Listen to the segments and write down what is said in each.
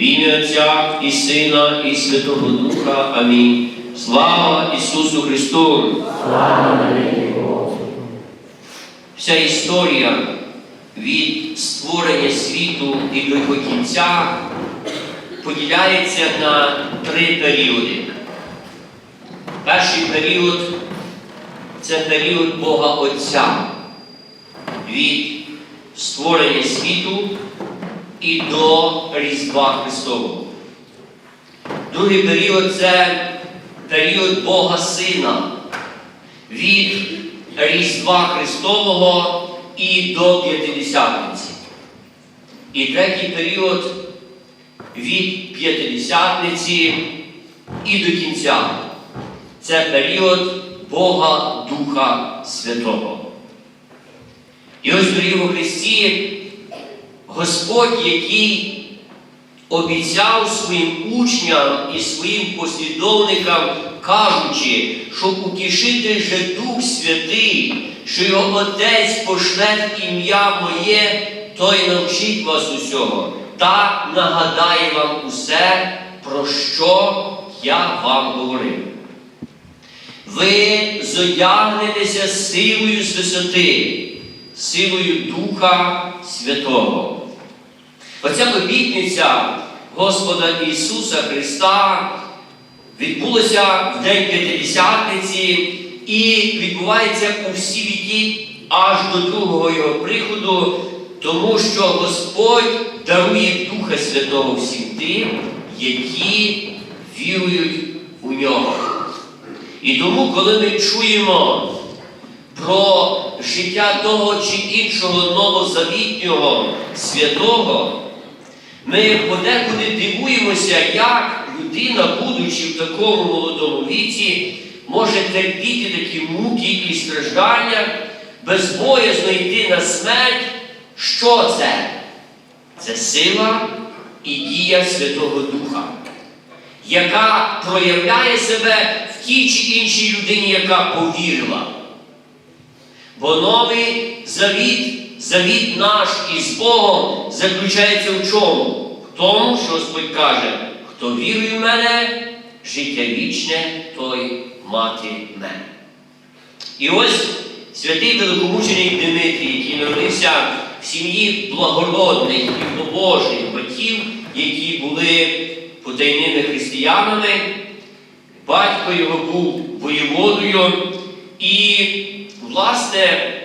В ім'я Отця і Сина, і Святого Духа. Амінь. Слава Ісусу Христу! Вся історія від створення світу і до його кінця поділяється на три періоди. Перший період це період Бога Отця від створення світу і до Різдва Христового. Другий період це період Бога Сина від Різдва Христового і до П'ятидесятниці. І третій період від П'ятидесятниці і до кінця. Це період Бога Духа Святого. І ось дорогі у Христі Господь, який обіцяв своїм учням і своїм послідовникам, кажучи, що утішитель же Дух Святий, що його Отець пошле ім'я Моє, той навчить вас усього та нагадає вам усе, про що я вам говорив. Ви зодягнетеся силою з силою Духа Святого. Оця обітниця Господа Ісуса Христа відбулася в День П'ятидесятниці і відбувається у всі віки аж до другого Його приходу, тому що Господь дарує Духа Святого всім тим, які вірують у нього. І тому, коли ми чуємо про життя того чи іншого новозавітнього святого, ми подекуди дивуємося, як людина, будучи в такому молодому віці, може терпіти такі муки і страждання, безбоязно йти на смерть. Що це? Це сила і дія Святого Духа, яка проявляє себе в тій чи іншій людині, яка повірила. Бо новий завіт, завіт наш із Богом заключається в чому? В тому, що Господь каже, хто вірує в мене, життя вічне, той матиме. І ось святий великомученик Дмитрій, який народився в сім'ї благородних і побожних батьків, які були потайними християнами, батько його був воєводою і, власне,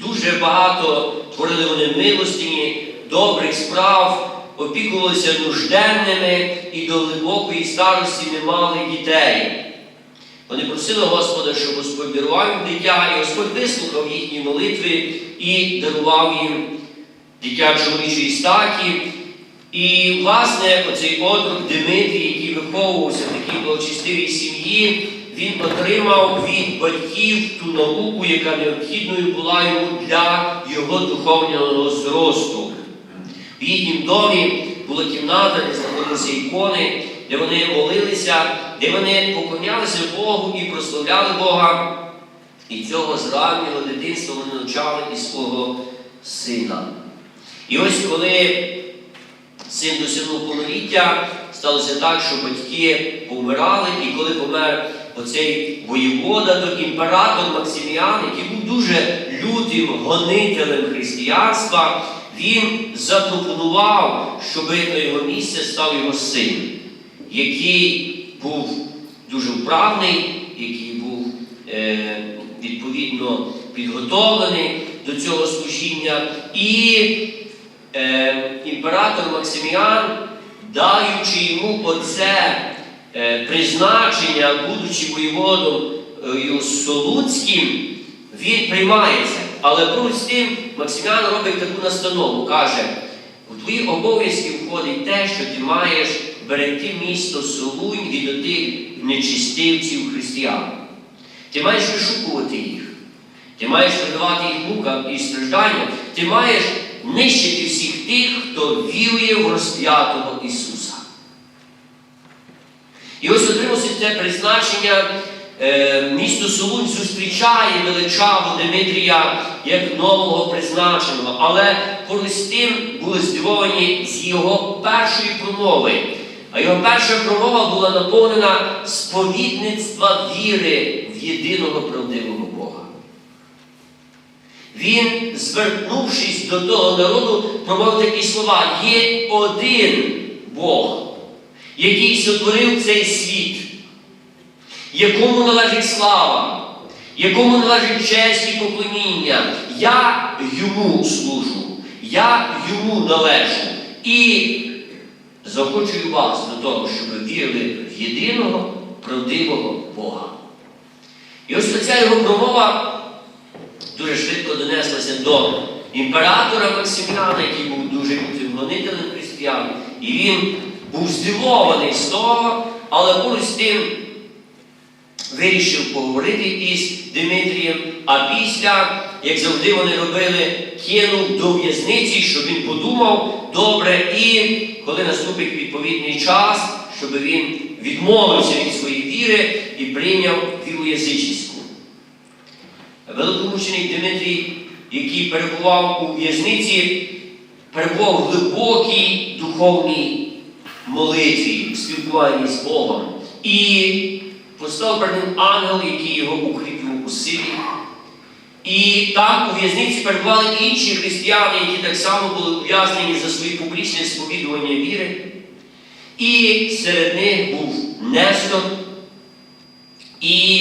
дуже багато творили вони милостині, добрих справ, опікувалися нужденними і до глибокої старості не мали дітей. Вони просили Господа, щоб Господь дарував їм дитя, і Господь вислухав їхні молитви і дарував їм дитя чоловічої статі. І, власне, оцей отрок Дмитрій, який виховувався в такій благочестивій сім'ї, він отримав від батьків ту науку, яка необхідною була йому для його духовного зросту. В їхнім домі була кімната, де знаходилися ікони, де вони молилися, де вони поклонялися Богу і прославляли Бога. І цього з раннього дитинства вони навчали і свого сина. І ось коли син досягнув повноліття, сталося так, що батьки помирали, і коли помер оцей воєвода, то імператор Максиміан, який був дуже лютим гонителем християнства, він запропонував, щоб на його місце став його син, який був дуже вправний, який був е, відповідно підготовлений до цього служіння. І е, імператор Максиміан, даючи йому оце призначення, будучи воєводом е, Солуцьким, він приймається. Але поруч з тим Максиміан робить таку настанову, каже, у твої обов'язки входить те, що ти маєш берегти місто Солунь від отих нечистивців християн. Ти маєш вишукувати їх. Ти маєш видавати їх мукам і стражданням. Ти маєш нищити всіх тих, хто вірує в розп'ятого Ісуса. І ось отримався це призначення. е, Місто Солунь зустрічає величаву Димитрія як нового призначеного, але поруч були здивовані з його першої промови. А його перша промова була наповнена сповідництва віри в єдиного правдивого Бога. Він, звернувшись до того народу, промовив такі слова: є один Бог, який сотворив цей світ, якому належить слава, якому належить честь і поклоніння. Я йому служу, я йому належу. І захочую вас до того, щоб ви вірили в єдиного правдивого Бога. І ось ця його промова дуже швидко донеслася до імператора Максиміана, який був дуже гонителем християн. І він був здивований з того, але поруч з тим вирішив поговорити із Димитрієм, а після, як завжди вони робили, кинув до в'язниці, щоб він подумав добре, і коли наступить відповідний час, щоб він відмовився від своєї віри і прийняв віру язичницьку. Великомучений Дмитрій, який перебував у в'язниці, перебував в глибокій духовній молитві, в спілкуванні з Богом. І постав перед ангел, який його укріпив у силі. І там у в'язниці перебували інші християни, які так само були ув'язнені за свої публічне сповідування віри. І серед них був Нестор. І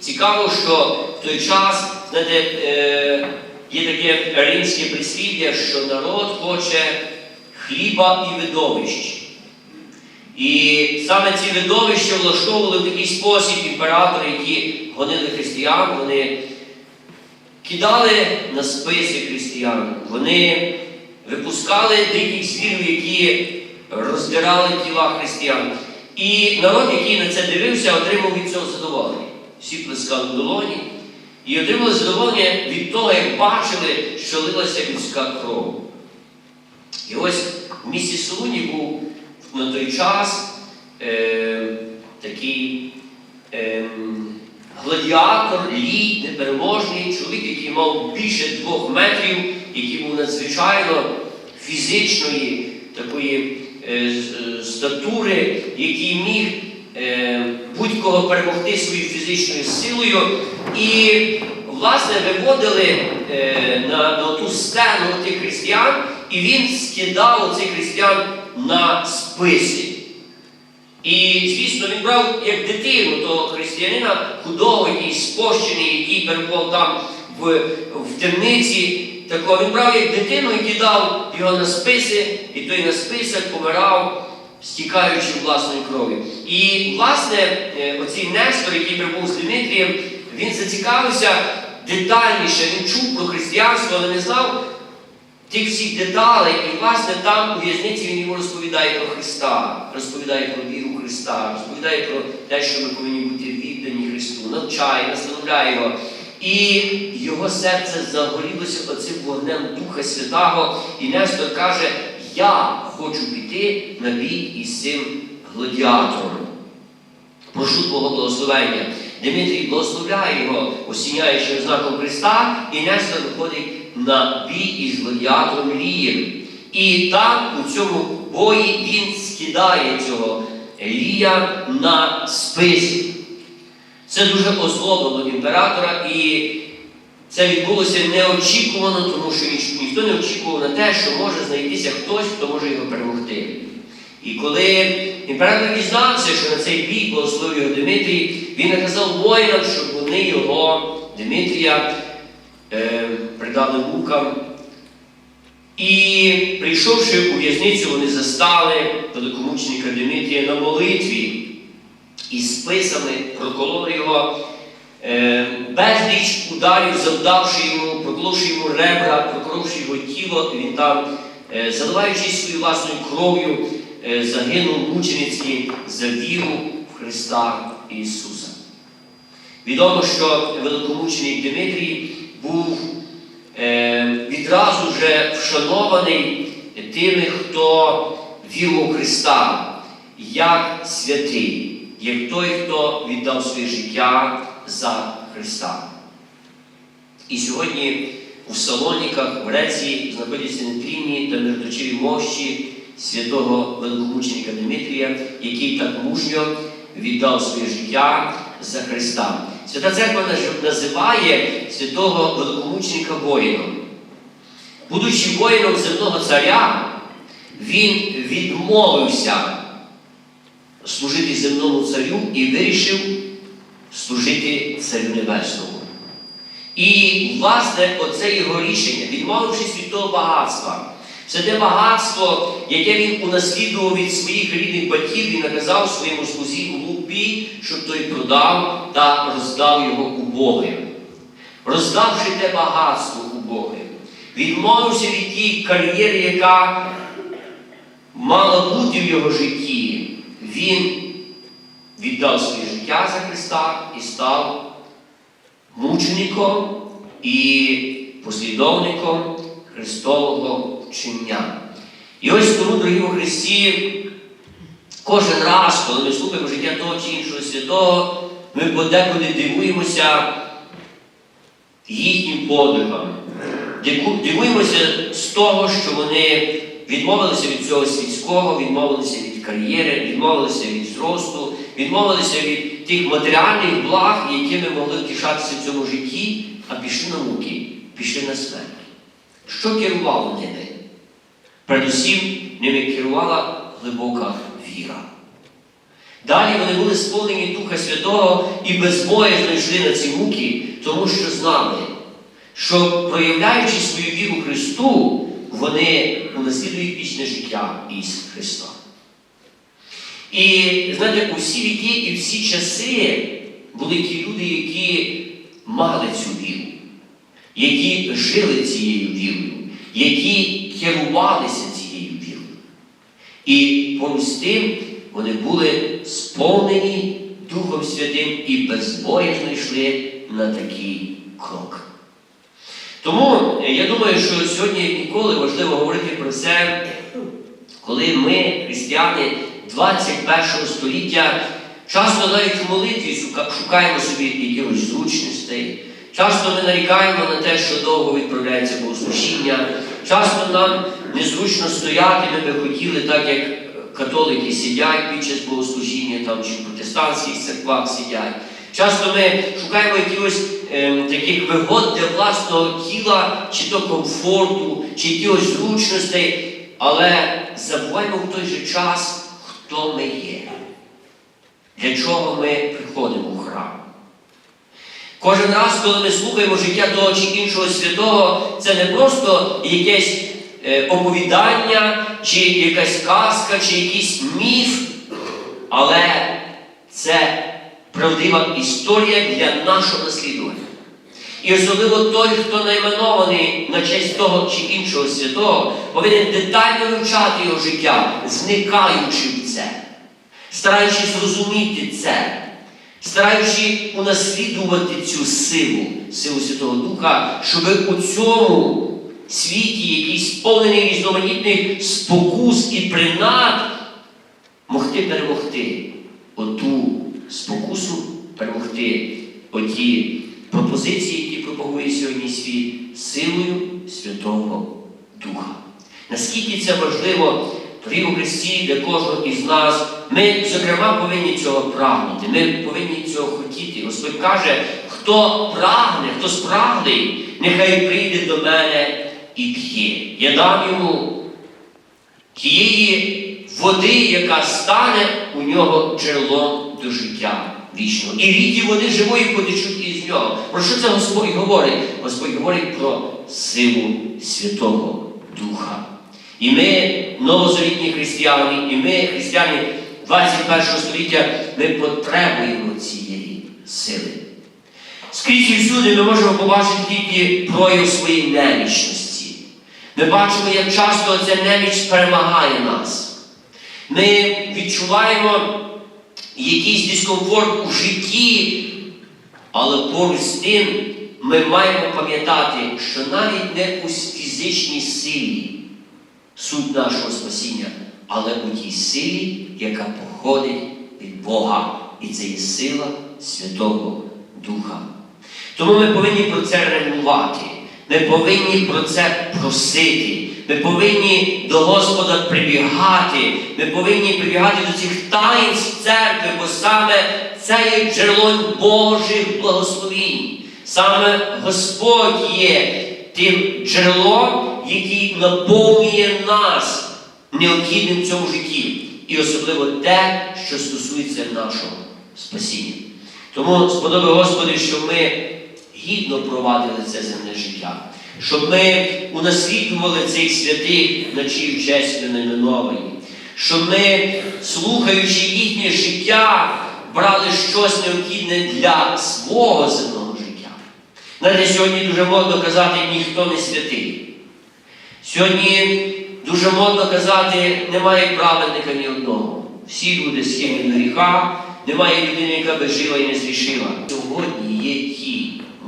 цікаво, що в той час, знаєте, е, є таке римське прислів'я, що народ хоче хліба і видовищ. І саме ці видовища влаштовували в такий спосіб імператори, які гонили християн, вони кидали на списи християн, вони випускали диких звірів, які роздирали тіла християн. І народ, який на це дивився, отримав від цього задоволення. Всі плескали долоні і отримали задоволення від того, як бачили, що лилася людська кров. І ось в місті Солуні був на той час е, такий е, гладіатор, лій, непереможний чоловік, який мав більше двох метрів, який був надзвичайно фізичної такої е, е, статури, який міг е, будь-кого перемогти своєю фізичною силою. І, власне, виводили е, на, на ту сцену тих християн, і він скидав цих християн на списи. І, звісно, він брав як дитину того християнина худого, який спощений, який перебував там в, в темниці. Такого він брав як дитину і кидав його на списи, і той на списах помирав, стікаючи власною кров'ю. І, власне, е, оцей Нестор, який прибув з Дмитрієм, він зацікавився детальніше, він чув про християнство, але не знав тих всіх деталей, і власне там у в'язниці він йому розповідає про Христа, розповідає про віру Христа, розповідає про те, що ми повинні бути віддані Христу, навчає, настановляє його. І його серце загорілося оцим вогнем Духа Святого, і Нестор каже: Я хочу піти на бій із цим гладіатором. Прошу Твого благословення. Дмитрій благословляє його, осіняючи знаком Христа, і Нестор виходить на бій із гладіатором Лієм. І там, у цьому бої, він скидає цього Лія на спис. Це дуже озлобило імператора, і це відбулося неочікувано, тому що ніхто не очікував на те, що може знайтися хтось, хто може його перемогти. І коли імператор дізнався, що на цей бій благословив його Дмитрій, він наказав воїнам, щоб вони його, Дмитрія, е, придали мукам. І прийшовши у в'язницю, вони застали великомученика Дмитрія на молитві і списами прокололи його. Е, безліч ударів, завдавши йому, проколовши йому ребра, прокоровши його тіло, він там, е, заливаючись своєю власною кров'ю, е, загинув мученицьки за віру в Христа Ісуса. Відомо, що великомученик Дмитрій був е, відразу вже вшанований тими, хто вірив у Христа, як святий, як той, хто віддав своє життя за Христа. І сьогодні у Салоніках, в Греції, знаходяться нетлінні та мироточиві мощі святого великомученика Дмитрія, який так мужньо віддав своє життя за Христа. Свята Церква називає святого великомученика воїном. Будучи воїном земного царя, він відмовився служити земному царю і вирішив служити царю небесному. І, власне, оце його рішення, відмовившись від того багатства, це те багатство, яке він унаслідував від своїх рідних батьків, він наказав своєму слузі Лупі, щоб той продав та роздав його убогим. Роздавши те багатство убогим, відмовився від тієї кар'єри, яка мала бути в його житті, він віддав своє життя за Христа і став мучеником і послідовником Христового вчення. І ось тому, дорогі у Христі, кожен раз, коли ми слухаємо життя того чи іншого святого, ми подекуди дивуємося їхнім подвигам. Дивуємося з того, що вони відмовилися від цього світського, відмовилися від кар'єри, відмовилися від зросту, відмовилися від тих матеріальних благ, якими могли втішатися в цьому житті, а пішли на муки, пішли на смерть. Що керувало ними? Передусім ними керувала глибока віра. Далі вони були сповнені Духа Святого і безбоязно йшли на ці муки, тому що знали, що проявляючи свою віру Христу, вони унаслідують вічне життя із Христа. І знаєте, у всі віки і всі часи були ті люди, які мали цю віру, які жили цією вірою, які керувалися. І з тим вони були сповнені Духом Святим і безбоязно йшли на такий крок. Тому е, я думаю, що сьогодні як ніколи важливо говорити про це, коли ми, християни 21 століття, часто навіть в молитві шукаємо собі якихось зручностей. Часто ми нарікаємо на те, що довго відправляється богослужіння. Часто нам незручно стояти, ми би хотіли, так як католики сидять під час богослужіння там, чи в протестантських церквах сидять. Часто ми шукаємо якихось ем, таких вигод для власного тіла, чи то комфорту, чи якихось зручностей, але забуваємо в той же час, хто ми є, для чого ми приходимо в храм. Кожен раз, коли ми слухаємо життя того чи іншого святого, це не просто якесь е, оповідання, чи якась казка, чи якийсь міф, але це правдива історія для нашого наслідування. І особливо той, хто найменований на честь того чи іншого святого, повинен детально вивчати його життя, вникаючи в це, стараючись зрозуміти це, стараючись унаслідувати цю силу, силу Святого Духа, щоб у цьому світі, сповнений різноманітних спокус і принад, могти перемогти оту спокусу, перемогти оті пропозиції, які пропагує сьогодні світ, силою Святого Духа. Наскільки це важливо у Христі для кожного із нас, ми, зокрема, повинні цього прагнути, ми повинні цього хотіти. Господь каже, хто прагне, хто спраглий, нехай прийде до мене і п'є. Я дам йому тієї води, яка стане у нього джерелом до життя вічного. І ріки води живої потечуть із нього. Про що це Господь говорить? Господь говорить про силу Святого Духа. І ми, новозавітні християни, і ми, християни 21 століття, ми потребуємо цієї сили. Скрізь і всюди ми можемо побачити тільки прояв своєї немічності. Ми бачимо, як часто ця неміч перемагає нас. Ми відчуваємо якийсь дискомфорт у житті, але поруч з тим ми маємо пам'ятати, що навіть не у фізичній силі суть нашого спасіння, але у тій силі, яка походить від Бога. І це є сила Святого Духа. Тому ми повинні про це ревнувати. Ми повинні про це просити. Ми повинні до Господа прибігати. Ми повинні прибігати до цих таїнств церкви, бо саме це є джерелом Божих благословінь. Саме Господь є тим джерелом, який наповнює нас необхідним в цьому житті. І особливо те, що стосується нашого спасіння. Тому сподоби Господи, щоб ми гідно провадили це земне життя, щоб ми унаслідували цих святих ночі в честь найменовані, щоб ми, слухаючи їхнє життя, брали щось необхідне для свого земного життя. Знаєте, сьогодні дуже модно казати, ніхто не святий. Сьогодні дуже модно казати, немає праведника ні одного. Всі люди схильні до гріха, немає людини, яка би жила і не зрішила. Сьогодні є ті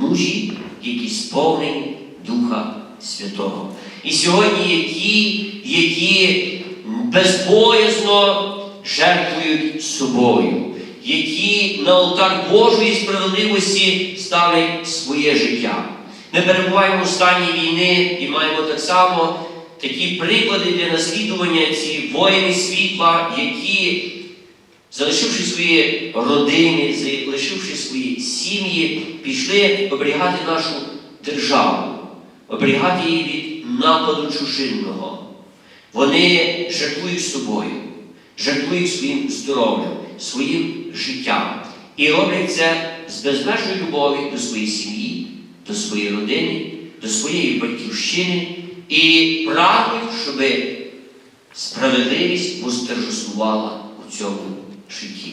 мужі, які сповнені Духа Святого. І сьогодні є ті, які безбоязно жертвують собою, які на алтар Божої справедливості ставлять своє життя. Ми перебуваємо в стані війни і маємо так само такі приклади для наслідування ці воїни світла, які, залишивши свої родини, залишивши свої сім'ї, пішли оберігати нашу державу, оберігати її від нападу чужинного. Вони жертвують собою, жертвують своїм здоров'ям, своїм життям. І роблять це з безмежною любов'ю до своєї сім'ї, до своєї родини, до своєї батьківщини і прагнуть, щоб справедливість восторжествувала у цьому житті.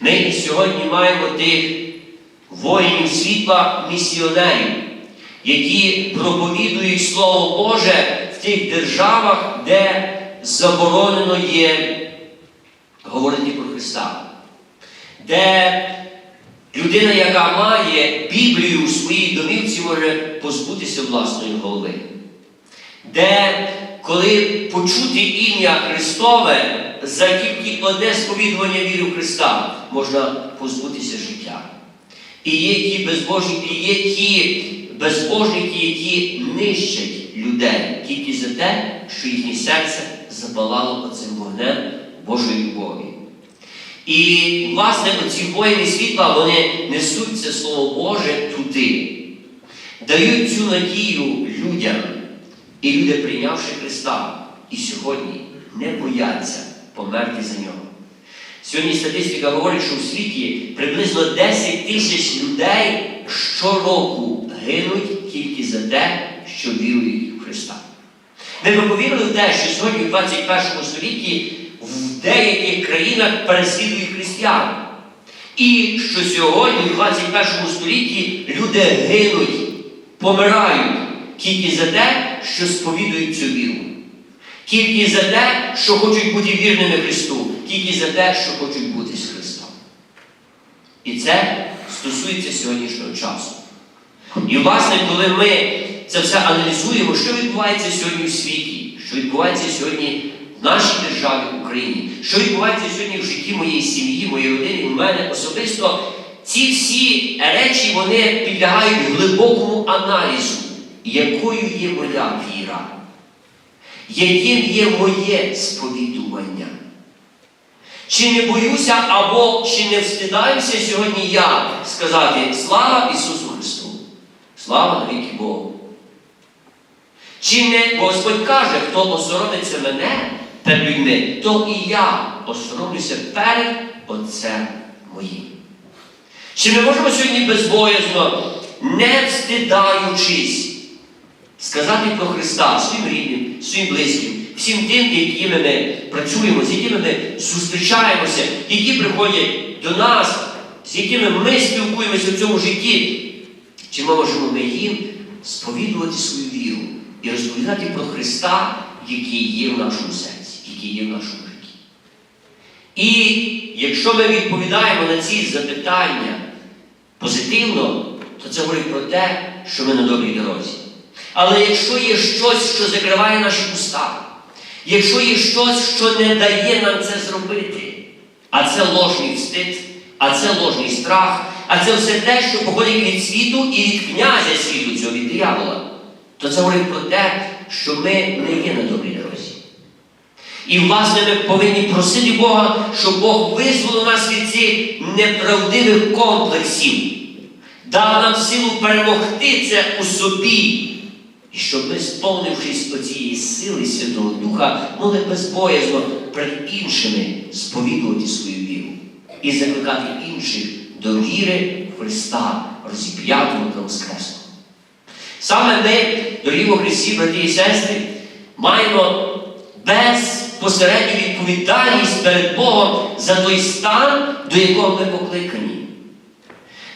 Ми сьогодні маємо тих воїнів світла, місіонерів, які проповідують Слово Боже в тих державах, де заборонено є говорити про Христа, де людина, яка має Біблію у своїй домівці, може позбутися власної голови, де коли почути ім'я Христове за тільки одне сповідування віри в Христа, можна позбутися життя. І є ті безбожники, є ті безбожники, які нищать людей тільки за те, що їхнє серце запалало оцим вогнем Божої любові. І, власне, оці воїни світла, вони несуть це Слово Боже туди, дають цю надію людям. І люди, прийнявши Христа, і сьогодні не бояться померти за нього. Сьогодні статистика говорить, що у світі приблизно 10 тисяч людей щороку гинуть тільки за те, що вірують в Христа. Ви б повірили в те, що сьогодні в 21 столітті в деяких країнах переслідують християн. І що сьогодні, в 21 столітті, люди гинуть, помирають тільки за те, що сповідують цю віру. Тільки за те, що хочуть бути вірними Христу, тільки за те, що хочуть бути з Христом. І це стосується сьогоднішнього часу. І, власне, коли ми це все аналізуємо, що відбувається сьогодні у світі, що відбувається сьогодні в нашій державі Україні, що відбувається сьогодні в житті моєї сім'ї, моєї родини, у мене особисто, ці всі речі вони підлягають глибокому аналізу, якою є моя віра, яким є моє сповідування. Чи не боюся або чи не встидаюся сьогодні я сказати слава Ісусу Христу, слава навіки Богу. Чи не Господь каже, хто осоромиться мене перед людьми, то і я осоромлюся перед Отцем моїм. Чи ми можемо сьогодні безбоязно, не встидаючись, сказати про Христа своїм рідним, своїм близьким, всім тим, якими ми працюємо, з якими ми зустрічаємося, які приходять до нас, з якими ми спілкуємося в цьому житті, чи ми можемо ми їм сповідувати свою віру і розповідати про Христа, який є в нашому серці, який є в нашому житті. І якщо ми відповідаємо на ці запитання позитивно, то це говорить про те, що ми на добрій дорозі. Але якщо є щось, що закриває наші уста, якщо є щось, що не дає нам це зробити, а це ложний встид, а це ложний страх, а це все те, що походить від світу і від князя світу цього від диявола, то це говорить про те, що ми не є на добрій дорозі. І, власне, ми повинні просити Бога, щоб Бог визволив нас від цих неправдивих комплексів, дав нам силу перемогти це у собі, щоб ми, сповнившись оцієї сили Святого Духа, могли безбоязно перед іншими сповідувати свою віру і закликати інших до віри Христа, розіп'ятого та воскресного. Саме ми, дорогі во Христі, брати і сестри, маємо безпосередню відповідальність перед Богом за той стан, до якого ми покликані.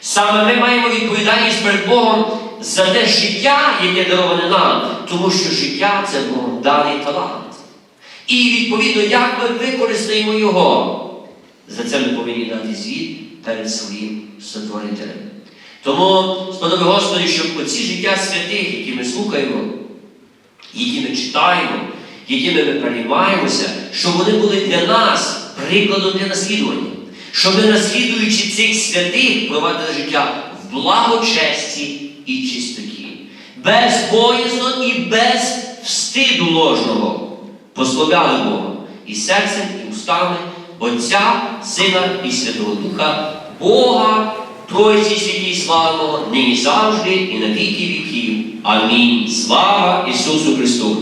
Саме ми маємо відповідальність перед Богом за те життя, яке дароване нам, тому що життя це Богом даний талант. І відповідно, як ми використаємо його, за це ми повинні дати звіт перед своїм Сотворителем. Тому сподоби Господи, щоб оці життя святих, які ми слухаємо, які ми читаємо, якими ми переймаємося, щоб вони були для нас прикладом для наслідування. Щоб ми, наслідуючи цих святих, провадили життя в благочесті і чистоті, безбоязно і без встиду ложного, пославляли Бога і серцем, і устами Отця, Сина і Святого Духа, Бога, Тройці святій славного, нині завжди і на віки віків. Амінь. Слава Ісусу Христу!